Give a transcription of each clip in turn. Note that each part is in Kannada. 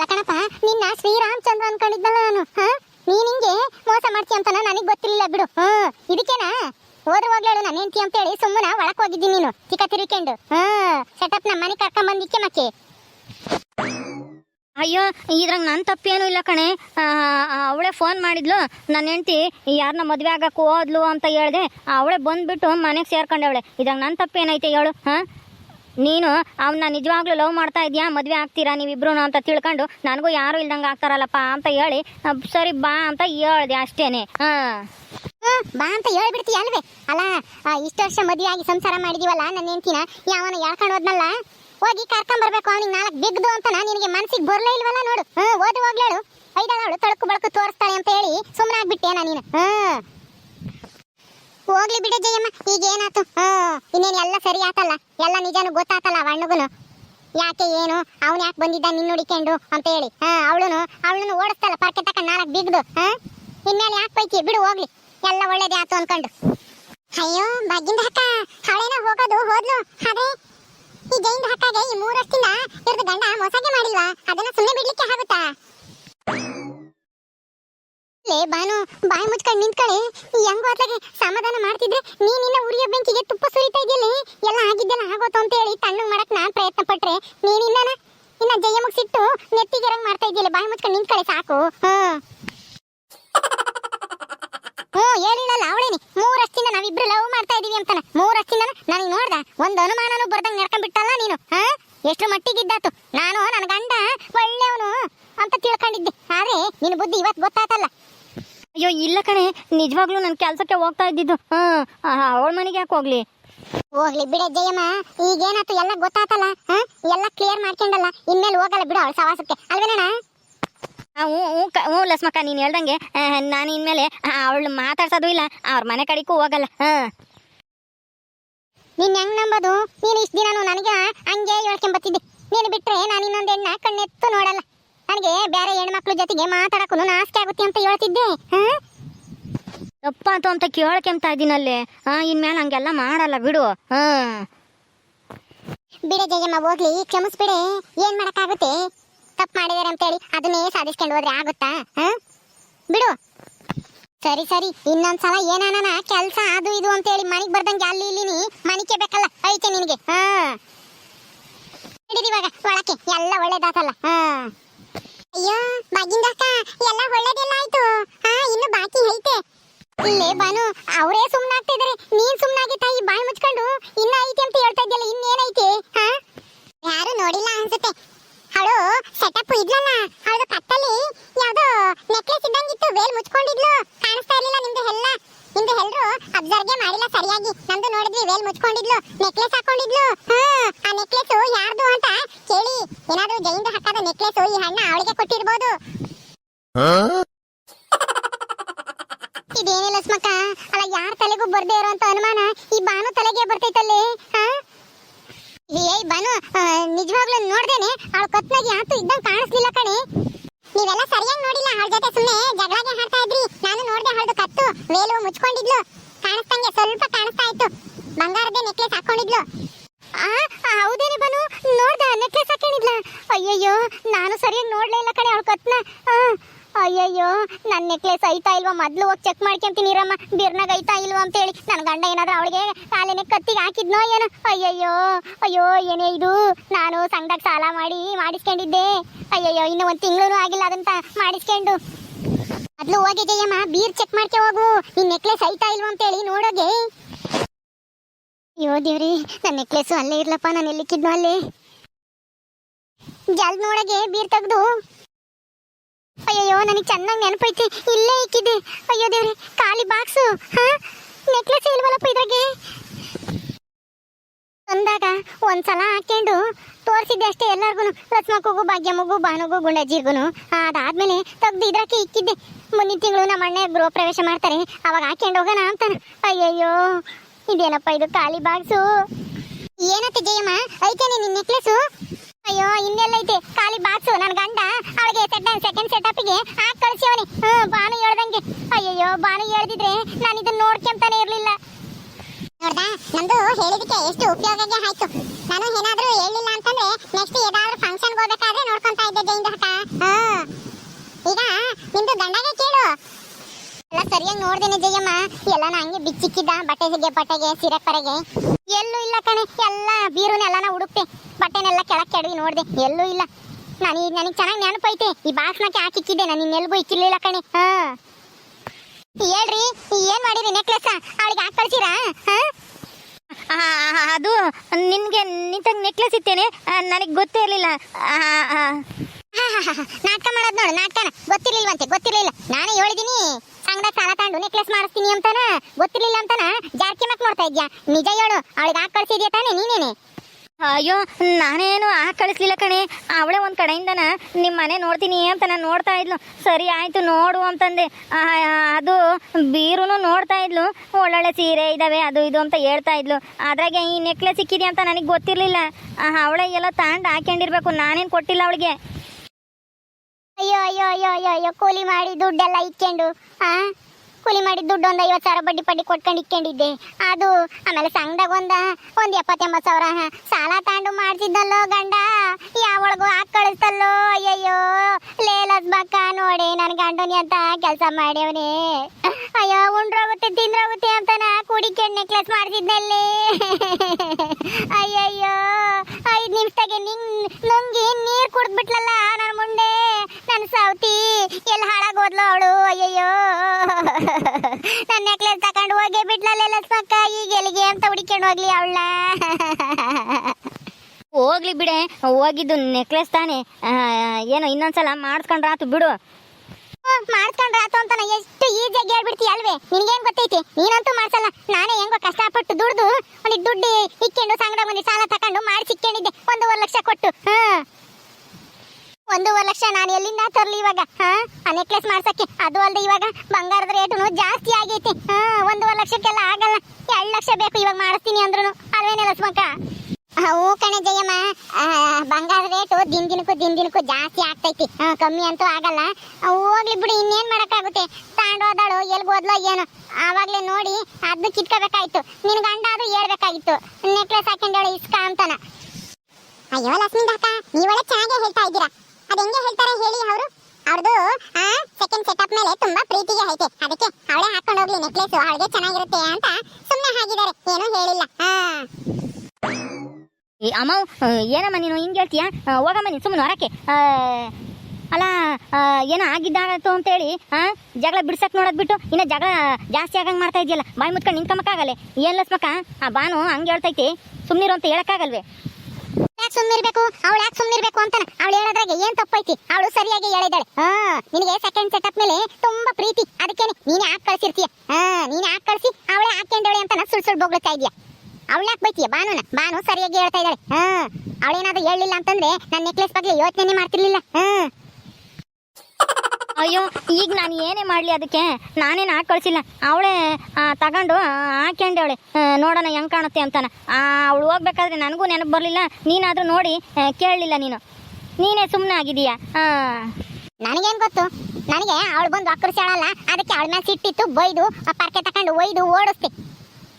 ಅಲ್ಲ ಕಣಪ್ಪ, ನಿನ್ನ ಶ್ರೀರಾಮಚಂದ್ರ ಅನ್ಕೊಂಡಿದ್ನಲ್ಲ ನಾನು. ಹಾ? ನೀನ್ ಹಿಂಗೆ ಮೋಸ ಮಾಡ್ತೀಯ ಅಂತ ನನಗೆ ಗೊತ್ತಿರಲಿಲ್ಲ, ಬಿಡು. ಹ, ಇದಕ್ಕೇನಾ? ಹೋದ್ರ ಹೋಗ್ಲೇಳು ನನ್ನ ಹೆಂಡತಿ ಅಂತೇಳಿ ಸುಮ್ಮನ ಒಳಕ್ ಹೋಗಿದ್ದೀನಿ ನೀನು ಚಿಕ್ಕ ತಿರುಕೊಂಡು ಹ್ಮ್ ಸೆಟಪ್ ನಮ್ಮ ಮನೆ ಕರ್ಕೊಂಡ್ ಬಂದಿಕ್ಕೆ ಮಕ್ಕೆ. ಅಯ್ಯೋ, ಇದ್ರಾಗ ನನ್ನ ತಪ್ಪೇನು ಇಲ್ಲ ಕಣೆ. ಅವಳೆ ಫೋನ್ ಮಾಡಿದ್ಲು ನನ್ನ ಹೆಂಡತಿ ಯಾರನ್ನ ಮದುವೆ ಆಗಕ್ಕೆ ಹೋದ್ಲು ಅಂತ ಹೇಳ್ದೆ, ಅವಳೆ ಬಂದ್ಬಿಟ್ಟು ಮನೆಗೆ ಸೇರ್ಕೊಂಡವಳೆ. ಇದ್ರಾಗ ನನ್ನ ತಪ್ಪೇನೈತೆ ಹೇಳು, ಹಾಂ? ನೀನು ಅವನ್ನ ನಿಜವಾಗ್ಲೂ ಲವ್ ಮಾಡ್ತಾ ಇದೀಯಾ? ಮದುವೆ ಆಗ್ತೀರಾ ನೀವಿಬ್ರು ಅಂತ ತಿಳ್ಕೊಂಡು ನನಗೂ ಯಾರು ಇಲ್ದಂಗೆ ಆಗ್ತಾರಲ್ಲಪ್ಪ ಅಂತ ಹೇಳಿ ಸರಿ ಬಾ ಅಂತ ಹೇಳ್ದೆ ಅಷ್ಟೇನೆ. ಹಾಂ. ಬಾ ಅಂತ ಹೇಳ್ಬಿಡ್ತೀಯ ಅಲ್ವೇ? ಅಲ್ಲ ಇಷ್ಟು ವರ್ಷ ಮದುವೆ ಆಗಿ ಸಂಸಾರ ಮಾಡಿದೀವಲ್ಲ ನನ್ನ ಹೆಂಡತಿನ? ಯಾವನ ಹೇಳ್ಕೊಂಡು ಹೋದ್ನಲ್ಲ? ಹೋಗಿ ಕರ್ಕೊಂಡ್ ಬರ್ಬೇಕು, ಅವನಿಗೆ ನಾಲ್ಕು ಬಿಗ್ದು ಅಂತ ನಿನಗೆ ಮನ್ಸಿಗೆ ಬರ್ಲೇ ಇಲ್ವಲ್ಲ ನೋಡು. ಹ್ಞೂ ಓದಿ ಹೋಗ್ಲೇಳು. ಐದಾಳು ತಳಕು ಬಳಕು ತೋರಿಸ್ತಾಳೆ ಅಂತ ಹೇಳಿ ಸುಮ್ಮನೆ ನಾ ನೀನು. ಹ್ಮ್. ಹೋಗ್ಲಿ ಬಿಡು ಜಯಮ್ಮ ಈಗ ಏನಾತು ಇನ್ನೇನು ಎಲ್ಲ ಸರಿ ಆತಲ್ಲ? ಎಲ್ಲ ನಿಜಾನು ಗೊತ್ತಾತಲ್ಲ ಅಣ್ಣಗುನು? ಯಾಕೆ ಏನು? ಅವನು ಯಾಕೆ ಬಂದಿದ್ದ ನಿನ್ನ ಹುಡಿಕೊಂಡು ಅಂತ ಹೇಳಿ. ಹಾ, ಅವಳುನು ಅವಳನ್ನು ಓಡಿಸ್ತಲ್ಲ ಪರ್ಕೆ ತಕ್ಕ ನಾಲ್ಕು ಬಿಗ್ದು. ಹಾ, ಇನ್ಮೇಲೆ ಯಾಕೆ ಬೈಕಿ ಬಿಡು, ಹೋಗ್ಲಿ. ಎಲ್ಲ ಒಳ್ಳೇದೇ ಆತು ಅನ್ಕೊಂಡು. ಅಯ್ಯೋ, ಬಗ್ಗಿಂದ ಹಕ್ಕ. ಅವಳೇನೋ ಹೋಗೋದು ಹೋದ್ಲು. ಅದೇ, ಈ ಜೈನ್ ಹಕ್ಕಾಗೆ ಈ ಮೂರು ವರ್ಷದಿಂದ ಇವ್ರದ್ದು ಗಂಡ ಮೋಸಗೆ ಮಾಡಿಲ್ವಾ? ಅದನ್ನ ಸುಮ್ಮನೆ ಬಾನು, ಬಾಯಿ ಮುಚ್ಕೊಂಡು ಈ ಹೆಂಗೋ ಅತ್ಲಾಗೆ ಸಮಾಧಾನ ಮಾಡ್ತಿದ್ರೆ ನೀನಿನ್ನ ಉರಿಯೋ ಬೆಂಕಿಗೆ ತುಪ್ಪ ಸುರಿತಾ ಇದೆಯಲ್ಲ? ಎಲ್ಲ ಆಗಿದ್ದೆಲ್ಲ ಆಗೋತು ಅಂತ ಹೇಳಿ ತಣ್ಣಗ್ ಮಾಡಕ್ ನಾನ್ ಪ್ರಯತ್ನ ಪಟ್ರೆ. ನೀನಿನ್ನ ಇನ್ನ ಜಯ ಮುಗಿಸಿಟ್ಟು ನೆತ್ತಿಗೆರಂಗ್ ಮಾಡ್ತಾ ಇದೆಯಲ್ಲ, ಬಾಯಿ ಮುಚ್ಕೊಂಡು ನಿಂತ್ಕಳೆ ಸಾಕು. ಹ್ಮ್. ಹ್ಞೂ ಹೇಳಿಲ್ಲಲ್ಲ ಅವಳೇನಿ. ಮೂರಷ್ಟಿಂದ ನಾವಿಬ್ರು ಲವ್ ಮಾಡ್ತಾ ಇದೀವಿ ಅಂತಾನ. ಮೂರಷ್ಟಿಂದ ನನಗೆ ನೋಡ್ದ, ಒಂದ್ ಅನುಮಾನನೂ ಬರ್ದಂಗ್ ನಡ್ಕೊಂಡ್ಬಿಟ್ಟಲ್ಲ ನೀನು. ಹಾ? ಎಷ್ಟು ಮಟ್ಟಿಗಿದ್ದಾತು? ನಾನು ನನ್ನ ಗಂಡ ಒಳ್ಳೆಯವನು ಅಂತ ತಿಳ್ಕೊಂಡಿದ್ದೆ. ಆದ್ರೆ ನಿನ್ನ ಬುದ್ಧಿ ಇವತ್ತು ಗೊತ್ತಾತಲ್ಲ. ಅಯ್ಯೋ ಇಲ್ಲ ಕಣೆ. ನಿಜವಾಗ್ಲೂ ನನ್ನ ಕೆಲಸಕ್ಕೆ ಹೋಗ್ತಾ ಇದ್ದಿದ್ದು. ಹಾಂ ಅವಳ ಮನೆಗೆ ಯಾಕೆ ಹೋಗ್ಲಿ? ಹೋಗ್ಲಿ ಬಿಡ ಜಯಮ್ಮ ಈಗೇನಾತು ಎಲ್ಲ ಗೊತ್ತಾತಲ್ಲ? ಹಾ ಎಲ್ಲ ಕ್ಲಿಯರ್ ಮಾಡ್ಕೊಂಡಲ್ಲ. ಇನ್ಮೇಲೆ ಹೋಗಲ್ಲ ಬಿಡು ಅವಳ ಸವಾಸಕ್ಕೆ. ಅಲ್ವೇನಣ್ಣ? ಹ್ಞೂ ಹ್ಞೂ ಕ ಹ್ಞೂ ಲಸ್ಮಕ್ಕ ನೀನು ಹೇಳ್ದಂಗೆ. ನಾನು ಇನ್ಮೇಲೆ ಅವಳು ಮಾತಾಡ್ಸೋದು ಇಲ್ಲ. ಅವ್ರ ಮನೆ ಕಡೆಗೂ ಹೋಗಲ್ಲ. ಹಾಂ. ನೀನ್ ಹೆಂಗ್ ನಂಬೋದು? ನೀನು ಇಷ್ಟ ದಿನಾನು ನನಗೆ ಹಂಗೆ ಹೇಳ್ಕೊಂಬತ್ತಿದ್ದೆ. ನೀನು ಬಿಟ್ರೆ ನಾನು ಇನ್ನೊಂದು ಹೆಣ್ಣ ಕಣ್ಣೆತ್ತು ನೋಡಲ್ಲ. ನನಗೆ ಬೇರೆ ಹೆಣ್ಮಕ್ಳ ಜೊತೆಗೆ ಮಾತಾಡಕ್ಕೂ ನಾಚಿಕೆ ಆಗುತ್ತೆ ಅಂತ ಹೇಳ್ತಿದ್ದೆ. ಹಾ? ಅಂತ ಅಂತ ಕೇಳ್ಕೊಂತ ಇದೀನಲ್ಲಿ ಹಾ ಇನ್ಮೇಲೆ ಹಂಗೆಲ್ಲ ಮಾಡಲ್ಲ ಬಿಡು. ಹಾ. ಬಿಡೆ ಜಯಮ್ಮ ಹೋಗ್ಲಿ ಕ್ಷಮಿಸ್ಬಿಡೆ. ಏನ್ ಮಾಡಕ್ಕಾಗುತ್ತೆ? ತಪ್ಪು ಮಾಡಿದಾರೆ ಅಂತೇಳಿ ಅದನ್ನೇ ಸಾಧಿಸ್ಕೊಂಡು ಹೋದ್ರೆ ಆಗುತ್ತಾ? ಹಾ? ಬಿಡು. ಸರಿ ಸರಿ ಇನ್ನೊಂದ್ಸಲ ಏನಾನ ಕೆಲ್ಸ ಅದು ಇದು ಅಂತೇಳಿ ಮನೆಗ್ ಬರ್ದಂಗೆ ಅಲ್ಲಿ ಇಲ್ಲಿ ಮನಿಕೆ ಬೇಕಲ್ಲ ಐತೆ ನಿನಗೆ. ಹಾ. ಇವಾಗ ಒಳಕ್ಕೆ ಎಲ್ಲ ಒಳ್ಳೇದಾಗಲ್ಲ ಹಾ. ಅಯ್ಯೋ ಬಾಗಿಂದಕ್ಕ ಎಲ್ಲ ಒಳ್ಳೇದೆಲ್ಲ ಆಯ್ತು. ಹಾ ಇನ್ನು ಬಾಕಿ ಐತೆ. ಇಲ್ಲೇ ಬಾನು ಅವರೇ ಸುಮ್ನಾಗ್ತಿದಾರೆ ನೀನ್ ಸುಮ್ನಾಗಿ ತಾಯಿ ಬಾಯಿ ಮುಚ್ಕೊಂಡು ಇನ್ನ ಐತೆ ಅಂತ ಹೇಳ್ತಾ ಇದ್ಯಲ್ಲ ಇನ್ನೇನೈತೆ ಹಾ ಯಾರು ನೋಡಿಲ್ಲ ಅನ್ಸುತ್ತೆ ಅವಳು ಸೆಟಪ್ ಇದ್ಲಲ್ಲ ಅವಳು ಕತ್ತಲ್ಲಿ ಯಾವ್ದೋ ನೆಕ್ಲೆಸ್ ಇದ್ದಂಗಿತ್ತು ವೇಲ್ ಮುಚ್ಕೊಂಡಿದ್ಲು ಕಾಣಿಸ್ತಾ ಇರ್ಲಿಲ್ಲ ನಿಮ್ದು ಎಲ್ಲ ನಿಮ್ದು ಎಲ್ರು ಅಬ್ಸರ್ವ್ಗೆ ಮಾಡಿಲ್ಲ ನೋಡಿದ್ವಿ ವೇಲ್ ಮುಚ್ಕೊಂಡಿದ್ಲು? ನೆಕ್ಲೆಸ್ ಹಾಕೊಂಡಿದ್ಲು? ಹಾ ಆ ನೆಕ್ಲೆಸ್ ಯಾರ್ದು ಅಂತ ಕೇಳಿ. ಏನಾದ್ರೂ ಜೈನ್ದು ಹಾಕದ ನೆಕ್ಲೆಸ್ ಈ ಹಣ್ಣ ಅವಳಿಗೆ ಕೊಟ್ಟಿರ್ಬೋದು. ಇದೇನಿಲ್ಲ ಸ್ಮಕ್ಕ ಅಲ್ಲ ಯಾರ ತಲೆಗೂ ಬರ್ದೇ ಇರೋಂತ ಅನುಮಾನ? ಈ ಬಾನು ತಲೆಗೆ ಬರ್ತೈತಲ್ಲಿ ಹಾ? ಏಯ್ ಬಾನು ನಿಜವಾಗ್ಲೂ ನೋಡ್ದೇನೆ ಅವಳ ಕತ್ನಾಗ ಯಾತು ಇದ್ದಂಗ್ ಕಾಣಿಸ್ಲಿಲ್ಲ ಕಣೆ. ನೀವೆಲ್ಲ ಸರಿಯಾಗಿ ನೋಡಿಲ್ಲ ಅವಳ ಜೊತೆ ಸುಮ್ಮನೆ ಜಗಳಗೆ ಹಾಡ್ತಾ ಇದ್ರಿ. ನಾನು ನೋಡ್ದೆ ಅವಳದು ಕತ್ತು ವೇಲು ಮುಚ್ಕೊಂಡಿದ್ಲು. ಕಾಣಿಸ್ತಂಗೆ ಸ್ವಲ್ಪ ಕಾಣಿಸ್ತಾ ಇತ್ತು ಬಂಗಾರದ ನೆಕ್ಲೆಸ್ ಹಾಕೊಂಡಿದ್ಲು. ಹೌದೇನೆ ಬನು? ನೋಡ್ದ ನೆಕ್ಲೆಸ್ ಹಾಕೊಂಡಿದ್ಲ? ಅಯ್ಯಯ್ಯೋ, ನಾನು ಸರಿಯಾಗಿ ನೋಡ್ಲೇ ಇಲ್ಲ ಕಣೆ ಅವಳ ಕತ್ನ. ಅಯ್ಯಯ್ಯೋ ನನ್ನ ನೆಕ್ಲೆಸ್ ಐತಾ ಇಲ್ವಾ? ಮೊದ್ಲು ಹೋಗಿ ಚೆಕ್ ಮಾಡ್ಕೊಂತೀನಿ ಇರಮ್ಮ ಬಿರ್ನಾಗ ಐತಾ ಇಲ್ವಾ ಅಂತ ಹೇಳಿ ನನ್ನ ಗಂಡ ಏನಾದ್ರೂ ಅವಳಿಗೆ ಕಾಲಿನ ಕತ್ತಿಗೆ ಹಾಕಿದ್ನೋ ಏನೋ? ಅಯ್ಯಯ್ಯೋ, ಅಯ್ಯೋ, ಏನೇ ಇದು? ನಾನು ಸಂಘದಾಗ ಸಾಲ ಮಾಡಿ, ಮಾಡಿಸ್ಕೊಂಡಿದ್ದೆ. ಅಯ್ಯಯ್ಯೋ, ಇನ್ನೂ ಒಂದು ತಿಂಗಳು ಆಗಿಲ್ಲ ಅದಂತ. ಮಾಡಿಸ್ಕೊಂಡು. ಮೊದ್ಲು ಹೋಗಿ ಜಯಮ್ಮ ಬೀರ್ ಚೆಕ್ ಮಾಡ್ಕೆ ಹೋಗು. ನಿನ್ ನೆಕ್ಲೆಸ್ ಐತಾ ಇಲ್ವಾ ಅಂತ ಹೇಳಿ ನೋಡೋಗೆ ಅಯ್ಯೋ ದೇವ್ರಿ ನನ್ನ ನೆಕ್ಲೆಸ್ ಅಲ್ಲೇ ಇರ್ಲಪ್ಪ, ನಾನು ಎಲ್ಲಿಕ್ಕಿದ್ನೋ ಅಲ್ಲಿ. ಜಲ್ ನೋಡಗೆ ಬೀರ್ ತೆಗ್ದು. ಅಯ್ಯೋ ನನಗೆ ಚೆನ್ನಾಗಿ ನೆನಪೈತಿ, ಇಲ್ಲೇ ಇಕ್ಕಿದೆ ಅಯ್ಯೋ ದೇವ್ರಿ, ಖಾಲಿ ಬಾಕ್ಸು ಹಾ? ನೆಕ್ಲೆಸ್ ಇಲ್ವಲ್ಲಪ್ಪ ಇದ್ರಾಗೆ? ಅಂದಾಗ ಒಂದ್ಸಲ ಹಾಕೊಂಡು ತೋರಿಸಿದ್ದೆ ಅಷ್ಟೇ ಎಲ್ಲರಿಗೂ ಲಕ್ಷ್ಮಕ್ಕಗೂ, ಭಾಗ್ಯಮ್ಮಗೂ ಬಾನುಗೂ ಗುಂಡಜ್ಜಿಗೂ ಅದಾದ್ಮೇಲೆ ತೆಗ್ದು ಇದ್ರಾಕೆ ಇಕ್ಕಿದ್ದೆ. ಮುಂದಿನ ತಿಂಗಳು ನಮ್ಮ ಅಣ್ಣ ಗೃಹ ಪ್ರವೇಶ ಮಾಡ್ತಾರೆ. ಅವಾಗ ಹಾಕೊಂಡು ಹೋಗೋಣ ಅಂತಾನೆ. ಅಯ್ಯಯ್ಯೋ, ಇದೇನಪ್ಪ ಇದು ಖಾಲಿ ಬಾಕ್ಸು ಏನತ್ತೆ ಜಯಮ್ಮ? ಐತೆ ನೀನು ನೆಕ್ಲೆಸು ಅಯ್ಯೋ, ಇನ್ನೆಲ್ಲ ಐತೆ. ಖಾಲಿ ಬಾಕ್ಸು ನನ್ನ ಗಂಡ. ಅವಳಿಗೆ ಸೆಕೆಂಡ್ ಸೆಕೆಂಡ್ ಸೆಟಪ್ಗೆ ಹಾಕಿ ಅವನಿ ಹ್ಞೂ ಬಾನು ಹೇಳ್ದಂಗೆ. ಅಯ್ಯಯ್ಯೋ, ಬಾನು ಹೇಳ್ದಿದ್ರೆ ನಾನು ಇದನ್ನ ನೋಡ್ಕೊಂತಾನೆ ಇರಲಿಲ್ಲ. ನೋಡ್ದಾ, ನಮ್ದು ಹೇಳಿದಕ್ಕೆ ಎಷ್ಟು ಉಪಯೋಗಕ್ಕೆ ಆಯ್ತು. ನಾನು ಏನಾದ್ರೂ ಹೇಳಿಲ್ಲ ಅಂತಂದ್ರೆ ನೆಕ್ಸ್ಟ್ ಏನಾದ್ರೂ ಫಂಕ್ಷನ್ ಹೋಗ್ಬೇಕಾದ್ರೆ ನೋಡ್ಕೊಂತಾ ಇದ್ದೆ ಜೈನ್ ಎಲ್ಲ ಸರಿಯಾಗಿ ನೋಡ್ದೇನೆ ಜಯಮ್ಮ. ಎಲ್ಲಾನ ಹಂಗೆ ಬಿಚ್ಚಿಕ್ಕಿದ್ದ ಬಟ್ಟೆ ಸಿಗೆ ಬಟ್ಟೆಗೆ, ಸೀರೆ ಪರೆಗೆ. ಎಲ್ಲೂ ಇಲ್ಲ ಕಣೆ. ಎಲ್ಲ ಬೀರುನೆಲ್ಲನ ಹುಡುಕ್ತೆ ಬಟ್ಟೆನೆಲ್ಲ ಕೆಳಕ್ ಕೆಡವಿ ನೋಡ್ದೆ. ಎಲ್ಲೂ ಇಲ್ಲ. ನಾನು ಈಗ ನನಗೆ ಚೆನ್ನಾಗಿ ನೆನಪೈತೆ ಈ ಬಾಕ್ಸ್ನಕ್ಕೆ ಹಾಕಿಕ್ಕಿದ್ದೆ. ನಾನು ಇನ್ನೆಲ್ಗೂ ಇಕ್ಕಿರ್ಲಿಲ್ಲ ಕಣೆ. ಹಾ. ಹೇಳ್ರಿ, ಏನ್ ಮಾಡಿರಿ ನೆಕ್ಲೆಸ್ ಅವಳಿಗೆ ಹಾಕಿ ಕಳ್ಸಿರಾ? ಅದು ನಿನ್ಗೆ ನಿಂತಾಗ ನೆಕ್ಲೆಸ್ ಇತ್ತೇನೆ. ನನಗೆ ಗೊತ್ತೇ ಇರಲಿಲ್ಲ. ನಾಟಕ ಮಾಡೋದ್ ನೋಡು, ನಾಟಕನ. ಗೊತ್ತಿರ್ಲಿಲ್ವಂತೆ, ಗೊತ್ತಿರ್ಲಿಲ್ಲ. ನಾನೇ ಹೇಳಿದೀನಿ ಸಂಗಡ ಸಾಲ ತಾಂಡು ನೆಕ್ಲೆಸ್ ಮಾಡಿಸ್ತೀನಿ ಅಂತಾನ. ಗೊತ್ತಿರ್ಲಿಲ್ಲ ಅಂತಾನ ಜಾರ್ಕಿ ಮಕ್ ನೋಡ್ತಾ ಇದ್ಯಾ? ನಿಜ ಹೇಳು, ಅವಳಿಗೆ ಹಾಕ್ ಕಳ್ಸಿದ್ಯಾ ತಾನೇ, ನೀನೇನೆ? ಅಯ್ಯೋ, ನಾನೇನು ಆ ಕಳಿಸ್ಲಿಲ್ಲ ಕಣೆ. ಅವಳೇ ಒಂದ್ ಕಡೆಯಿಂದನ ನಿಮ್ಮ ಮನೆ ನೋಡ್ತೀನಿ ಅಂತ ನಾನು ನೋಡ್ತಾ ಇದ್ಲು. ಸರಿ ಆಯ್ತು, ನೋಡು ಅಂತಂದೆ. ಅದು ಬೀರುನು ನೋಡ್ತಾ ಇದ್ಲು. ಒಳ್ಳೊಳ್ಳೆ ಸೀರೆ ಇದಾವೆ, ಅದು ಇದು ಅಂತ ಹೇಳ್ತಾ ಇದ್ಲು. ಅದ್ರಾಗೆ ಈ ನೆಕ್ಲೆಸ್ ಸಿಕ್ಕಿದೆ ಅಂತ ನನಗೆ ಗೊತ್ತಿರಲಿಲ್ಲ. ಅವಳೇ ಎಲ್ಲ ತಾಂಡ್ ಹಾಕೊಂಡಿರ್ಬೇಕು. ನಾನೇನು ಕೊಟ್ಟಿಲ್ಲ ಅವಳಿಗೆ. ಅಯ್ಯೋ ಅಯ್ಯೋ ಅಯ್ಯೋ ಅಯ್ಯೋ ಅಯ್ಯೋ, ಕೂಲಿ ಮಾಡಿ ದುಡ್ಡೆಲ್ಲ ಇಕ್ಕೊಂಡು, ಆ? ಕೂಲಿ ಮಾಡಿ ದುಡ್ಡು ಒಂದು ಐವತ್ತು ಸಾವಿರ ಬಡ್ಡಿ ಪಡ್ಡಿ ಕೊಟ್ಕೊಂಡು ಇಕ್ಕೊಂಡಿದ್ದೆ. ಅದು ಆಮೇಲೆ ಸಂಘದಾಗ ಒಂದ, ಒಂದು ಎಪ್ಪತ್ತೆಂಬತ್ತು ಸಾವಿರ ಸಾಲ ತಾಂಡು ಮಾಡ್ತಿದ್ದಲ್ಲೋ ಗಂಡ, ಯಾವೊಳಗು ಹಾಕಿ ಕಳಿಸ್ತಲ್ಲೋ, ಅಯ್ಯಯ್ಯೋ ಲೇಲದ್ ಬಕ್ಕ ನೋಡಿ ನನ್ನ ಗಂಡನಿ ಅಂತ ಕೆಲಸ ಮಾಡ್ಯವನೇ. ಅಯ್ಯೋ, ಉಂಡ್ರೋಗುತ್ತೆ, ತಿಂದ್ರೋಗುತ್ತೆ ಅಂತಾನ ಕುಡಿಕೊಂಡು ನೆಕ್ಲೆಸ್ ಮಾಡ್ತಿದ್ದಲ್ಲಿ ಅಯ್ಯಯ್ಯೋ, ಐದು ನಿಮಿಷದಾಗೆ ನಿಂಗ್ ನುಂಗಿ ನೀರು ಕುಡ್ದ್ಬಿಟ್ಲಲ್ಲ ನನ್ನ ಮುಂದೆ? ನನ್ನ ಸೌತಿ ಎಲ್ಲಿ ಹಾಳಾಗೋದ್ಲು ಅವಳು? ಅಯ್ಯಯ್ಯೋ. ನನ್ನ ನೆಕ್ಲೆಸ್ ತಕೊಂಡು ಹೋಗಿ ಬಿಟ್ಲಲ್ಲ ಸಕ್ಕ ಈಗ ಎಲ್ಲಿಗೆ ಅಂತ ಹುಡಿಕೊಂಡು ಹೋಗ್ಲಿ ಅವಳ ಹೋಗ್ಲಿ ಬಿಡೆ ಹೋಗಿದ್ದು ನೆಕ್ಲೆಸ್ ತಾನೆ. ಏನೋ ಇನ್ನೊಂದ್ಸಲ ಮಾಡಿಸ್ಕೊಂಡ್ರಾತು ಬಿಡು. ಮಾಡ್ಕೊಂಡ್ರಾತು ಅಂತ ನಾ ಎಷ್ಟು ಈಜಿಯಾಗಿ ಹೇಳ್ಬಿಡ್ತೀಯ ಅಲ್ವೇ? ನಿನ್ಗೇನ್ ಗೊತ್ತೈತಿ? ನೀನಂತೂ ಮಾಡ್ಸಲ್ಲ. ನಾನೇ ಹೆಂಗೋ ಕಷ್ಟಪಟ್ಟು ದುಡ್ದು ಒಂದಿಟ್ಟು ದುಡ್ಡು ಇಕ್ಕೊಂಡು ಸಂಗಡ ಬಂದು ಸಾಲ ತಕೊಂಡು ಮಾಡಿ ಒಂದು ಒಂದೂವರೆ ಲಕ್ಷ ಕೊಟ್ಟು. ಹಾ. ಒಂದೂವರೆ ಲಕ್ಷ ನಾನು ಎಲ್ಲಿಂದ ತರ್ಲಿ ಇವಾಗ? ಹಾ? ನೆಕ್ಲೆಸ್ ಮಾಡ್ಸಕ್ಕೆ. ಅದು ಅಲ್ಲದೆ ಇವಾಗ ಬಂಗಾರದ ರೇಟ್ ಜಾಸ್ತಿ ಆಗೈತಿ. ಹಾ, ಒಂದೂವರೆ ಲಕ್ಷಕ್ಕೆಲ್ಲ ಆಗಲ್ಲ. ಎರಡು ಲಕ್ಷ ಬೇಕು ಇವಾಗ ಮಾಡಿಸ್ತೀನಿ ಅಂದ್ರೂ ಅಲ್ವೇನೆ ಲಕ್ಷ್ಮಕ್ಕ? ಹ್ಞೂ ಕಣೆ ಜಯಮ್ಮ. ಬಂಗಾರ ರೇಟು ದಿನ ದಿನಕ್ಕೂ ದಿನ ದಿನಕ್ಕೂ ಜಾಸ್ತಿ ಆಗ್ತೈತಿ. ಕಮ್ಮಿ ಅಂತೂ ಆಗಲ್ಲ. ಹೋಗ್ಲಿ ಬಿಡು, ಇನ್ನೇನ್ ಮಾಡಕ್ಕಾಗುತ್ತೆ? ತಾಂಡೋದಾಳು ಎಲ್ಲಿ ಹೋದ್ಲೋ ಏನು. ಆವಾಗಲೇ ನೋಡಿ ಅದು ಕಿತ್ಕೋಬೇಕಾಯ್ತು. ನಿನ್ ಗಂಡ ಅದು ಹೇಳ್ಬೇಕಾಗಿತ್ತು. ನೆಕ್ಲೆಸ್ ಹಾಕೊಂಡೇಳು ಇಸ್ಕ ಅಂತಾನ. ಅಯ್ಯೋ ಲಕ್ಷ್ಮೀ ಅಕ್ಕ ನೀವಳೆ ಚೆನ್ನಾಗೇ ಹೇಳ್ತಾ ಇದ್ದೀರಾ. ಅದ್ ಹೆಂಗೆ ಹೇಳ್ತಾರೆ ಹೇಳಿ ಅವರು? ಅವ್ರದ್ದು ಆ ಸೆಕೆಂಡ್ ಸೆಟಪ್ ಮೇಲೆ ತುಂಬಾ ಪ್ರೀತಿಗೆ ಐತೆ. ಅದಕ್ಕೆ ಅವಳೆ ಹಾಕೊಂಡು ಹೋಗ್ಲಿ ನೆಕ್ಲೆಸ್ ಅವಳಿಗೆ ಚೆನ್ನಾಗಿರುತ್ತೆ ಅಂತ ಸುಮ್ಮನೆ ಹಾಗಿದ್ದಾರೆ. ಏನು ಹೇಳಿಲ್ಲ. ಹಾ ಈ ಅಮ್ಮ ಏನಮ್ಮ ನೀನು ಹಿಂಗೆ ಹೇಳ್ತೀಯ? ಆ, ಹೋಗಮ್ಮ ನೀನು ಸುಮ್ಮನೆ ಹೊರಕ್ಕೆ. ಆ, ಅಲ್ಲ ಆ, ಏನೋ ಆಗಿದ್ದಾಗತ್ತು ಅಂತೇಳಿ ಹಾಂ ಜಗಳ ಬಿಡ್ಸಕ್ ನೋಡೋದು ಬಿಟ್ಟು ಇನ್ನ ಜಗಳ ಜಾಸ್ತಿ ಆಗಂಗೆ ಮಾಡ್ತಾ ಇದೆಯಲ್ಲ ಬಾಯಿ ಮುತ್ಕೊಂಡು ನಿಂತ್ಕೊಂಬಕ್ಕಾಗಲ್ಲ ಏನ್ ಲಸ್ಮಕ್ಕ? ಆ ಬಾನು ಹಂಗೆ ಹೇಳ್ತೈತಿ. ಸುಮ್ಮನಿರು ಅಂತ ಹೇಳಕ್ಕಾಗಲ್ವೇ? ಯಾಕೆ ಸುಮ್ಮನಿರ್ಬೇಕು ಅವಳು ಯಾಕೆ ಸುಮ್ಮನಿರ್ಬೇಕು ಅಂತಾನ? ಅವಳು ಹೇಳೋದ್ರಾಗೆ ಏನ್ ತಪ್ಪೈತಿ? ಅವಳು ಸರಿಯಾಗಿ ಹೇಳಿದಾಳೆ ಹಾ, ನಿನಗೆ ಸೆಕೆಂಡ್ ಸೆಟಪ್ ಮೇಲೆ ತುಂಬಾ ಪ್ರೀತಿ. ಅದಕ್ಕೇನೆ ನೀನೇ ಹಾಕ್ ಕಳ್ಸಿರ್ತೀಯ? ಹಾ, ನೀನೇ ಹಾಕ್ ಕಳ್ಸಿ? ಅವಳೇ ಹಾಕೊಂಡವಳೆ ಅಂತ ಸುಳ್ ಸುಳ್ ಬೊಗ್ಳುತ್ತಾ ಇದೀಯ? ಅವಳು ಯಾಕೆ ಬೈತೀಯ? ಬಾನುನ ಬಾನು ಸರಿಯಾಗಿ ಹೇಳ್ತಾ ಇದ್ದಾಳೆ. ಹಾ, ಅವಳೇನಾದ್ರೂ ಹೇಳಲಿಲ್ಲ ಅಂತಂದ್ರೆ ನನ್ನ ನೆಕ್ಲೆಸ್ ಬಗ್ಗೆ ಯೋಚನೆ ಮಾಡ್ತಿರ್ಲಿಲ್ಲ. ಹಾ ಅಯ್ಯೋ, ಈಗ ನಾನು ಏನೇ ಮಾಡಲಿ ಅದಕ್ಕೆ? ನಾನೇನು ಹಾಕಿ ಕಳಿಸಿಲ್ಲ. ಅವಳೇ ತಗೊಂಡು ಅವಳೆ. ನೋಡೋಣ ಹೆಂಗೆ ಕಾಣುತ್ತೆ ಅಂತಾನೆ. ಅವಳು ಹೋಗ್ಬೇಕಾದ್ರೆ ನನಗೂ ನೆನಪು ಬರಲಿಲ್ಲ. ನೀನಾದರೂ ನೋಡಿ ಕೇಳಲಿಲ್ಲ ನೀನು. ನೀನೇ ಸುಮ್ಮನೆ ಆಗಿದೀಯಾ ನನಗೇನು ಗೊತ್ತು? ನನಗೆ ಅವಳು ಬಂದು ಅಕ್ಕರ್ಸಾಳಲ್ಲ ಅದಕ್ಕೆ ಅವಳ ಮೇಲೆ ಸಿಟ್ಟಿತ್ತು, ಬೈದು ಪರ್ಕೆ ತಕೊಂಡು ಒಯ್ದು ಓಡಿಸ್ತಿ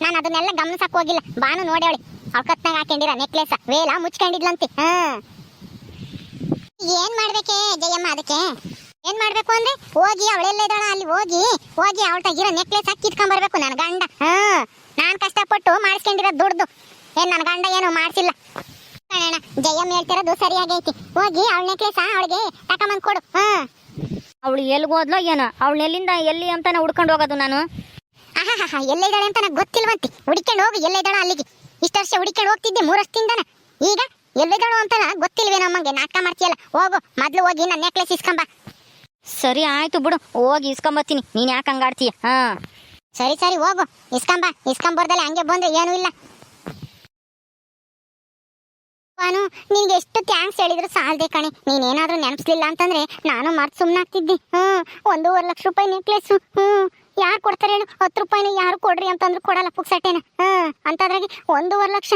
ನಾನು ಅದನ್ನೆಲ್ಲ ಗಮನಿಸಕ್ಕೆ ಹೋಗಿಲ್ಲ. ಬಾನು ನೋಡ್ಯಾವಳಿ ಅವಳ. ಕತ್ನಾಗ ಹಾಕೊಂಡಿರ ನೆಕ್ಲೆಸ್ ವೇಲ ಮುಚ್ಕೊಂಡಿದ್ಲಂತೆ. ಹಾಂ. ಏನ್ ಮಾಡ್ಬೇಕೆ, ಜಯಮ್ಮ, ಅದಕ್ಕೆ? ಏನ್ ಮಾಡ್ಬೇಕು ಅಂದ್ರೆ ಹೋಗಿ ಅವಳೆಲ್ಲ ಇದ್ದಾಳ ಅಲ್ಲಿ ಹೋಗಿ ಹೋಗಿ ಅವಳ ತಗಿರೋ ನೆಕ್ಲೆಸ್ ಹಾಕಿ ಇಟ್ಕೊಂಡ್ ಬರ್ಬೇಕು ನನ್ನ ಗಂಡ. ಹಾ ನಾನ್ ಕಷ್ಟಪಟ್ಟು ಮಾಡಿಸ್ಕೊಂಡಿರೋ ದುಡ್ದು. ಏನ್ ನನ್ನ ಗಂಡ ಏನು ಮಾಡ್ಸಿಲ್ಲ. ಜಯಮ್ ಹೇಳ್ತಿರೋದು ಸರಿಯಾಗೈತಿ. ಹೋಗಿ ಅವಳ ನೆಕ್ಲೆಸ್ ಅವಳಿಗೆ ತಕೊಂಬಂದ್ ಕೊಡು. ಹಾ. ಅವಳು ಎಲ್ಲಿಗೆ ಹೋದ್ಲೋ ಏನೋ ಅವಳು ಎಲ್ಲಿಂದ ಎಲ್ಲಿ ಅಂತಾನೆ ಹುಡ್ಕೊಂಡು ಹೋಗೋದು ನಾನು? ಎಲ್ಲ ಇದ್ದಾಳೆ ಅಂತ ನನಗೆ ಗೊತ್ತಿಲ್ವಂತೆ. ಹುಡುಕೊಂಡು ಹೋಗಿ ಎಲ್ಲಿದ್ದಾಳ ಅಲ್ಲಿಗೆ. ಇಷ್ಟು ವರ್ಷ ಹುಡುಕೊಂಡು ಹೋಗ್ತಿದ್ದೆ ಮೂರು ವರ್ಷದಿಂದನ. ಈಗ ಎಲ್ಲಿದ್ದಾಳು ಅಂತ ಗೊತ್ತಿಲ್ವೇ ನಮ್ಮಂಗೆ ನಾಟಕ ಮಾಡ್ತೀಯಲ್ಲ ಹೋಗು ಮೊದ್ಲು ಹೋಗಿ ನನ್ನ ನೆಕ್ಲೆಸ್ ಇಸ್ಕೊಂಬ ಸರಿ ಆಯ್ತು ಬಿಡು, ಹೋಗಿ ಇಸ್ಕೊಂಬತ್ತೀನಿ. ನೀನ್ ಯಾಕೆ ಹಂಗಾಡ್ತೀಯ? ಹಾ. ಸರಿ ಸರಿ, ಹೋಗು. ಇಸ್ಕೊಂಬ. ಇಸ್ಕೊಂಬರ್ದಲ್ಲ ಹಂಗೆ ಬಂದ್ರೆ ಏನೂ ಇಲ್ಲ. ಬಾನು ನಿನ್ಗೆ ಎಷ್ಟು ಥ್ಯಾಂಕ್ಸ್ ಹೇಳಿದ್ರು ಸಾಲದೆ ಕಣೆ. ನೀನೇನಾದ್ರೂ ನೆನಪಿಸ್ಲಿಲ್ಲ ಅಂತಂದ್ರೆ ನಾನು ಮರ್ತು ಸುಮ್ಮನಾಗ್ತಿದ್ದೆ ಹ್ಮ್ ಒಂದೂವರೆ ಲಕ್ಷ ರೂಪಾಯಿ ನೆಕ್ಲೆಸ್ ಹ್ಮ್ ಯಾರು ಕೊಡ್ತಾರೆ ಹೇಳು? ಹತ್ತು ರೂಪಾಯಿನ ಯಾರು ಕೊಡ್ರಿ ಅಂತಂದ್ರು ಕೊಡಲ್ಲ ಪುಕ್ಸಟ್ಟೆನ. ಹ್ಞೂ, ಅಂತದ್ರಾಗೆ ಒಂದೂವರೆ ಲಕ್ಷ.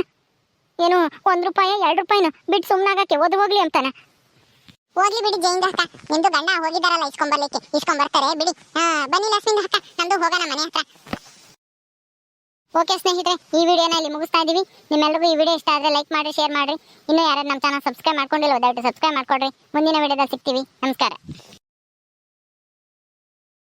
ಏನು, ಒಂದ್ ರೂಪಾಯಿ, ಎರಡು ರೂಪಾಯಿನ. ಬಿಟ್ಟು ಸುಮ್ಮನಾಗಕ್ಕೆ ಓದ್ ಹೋಗ್ಲಿ ಅಂತಾನ. ಹೋಗ್ಲಿ ಬಿಡಿ ಜೈನ್ ಅಕ್ಕ ನಿಮ್ದು ಗಂಡ ಹೋಗಿದಾರಲ್ಲ ಇಸ್ಕೊಂಬರ್ಲಿಕ್ಕೆ ಇಸ್ಕೊಂಬರ್ತಾರೆ ಬಿಡಿ. ಹಾ, ಬನ್ನಿ ಲಕ್ಷ್ಮಿಂದ ಅಕ್ಕ. ನಮ್ದು ಹೋಗೋಣ ಮನೆ ಹತ್ರ. ಓಕೆ ಸ್ನೇಹಿತರೆ, ಈ ವಿಡಿಯೋನ ಇಲ್ಲಿ ಮುಗಿಸ್ತಾ ಇದೀವಿ. ನಿಮ್ಮೆಲ್ಲರಿಗೂ ಈ ವಿಡಿಯೋ ಇಷ್ಟ ಆದರೆ ಲೈಕ್ ಮಾಡಿ ಶೇರ್ ಮಾಡಿ ಇನ್ನೂ ಯಾರು ನಮ್ಮ ಚಾನಲ್ ಸಬ್ಸ್ಕ್ರೈಬ್ ಮಾಡ್ಕೊಂಡಿಲ್ಲ ದಯವಿಟ್ಟು ಸಬ್ಸ್ಕ್ರೈಬ್ ಮಾಡ್ಕೊಡ್ರಿ. ಮುಂದಿನ ವಿಡಿಯೋದಲ್ಲಿ ಸಿಗ್ತೀವಿ. ನಮಸ್ಕಾರ.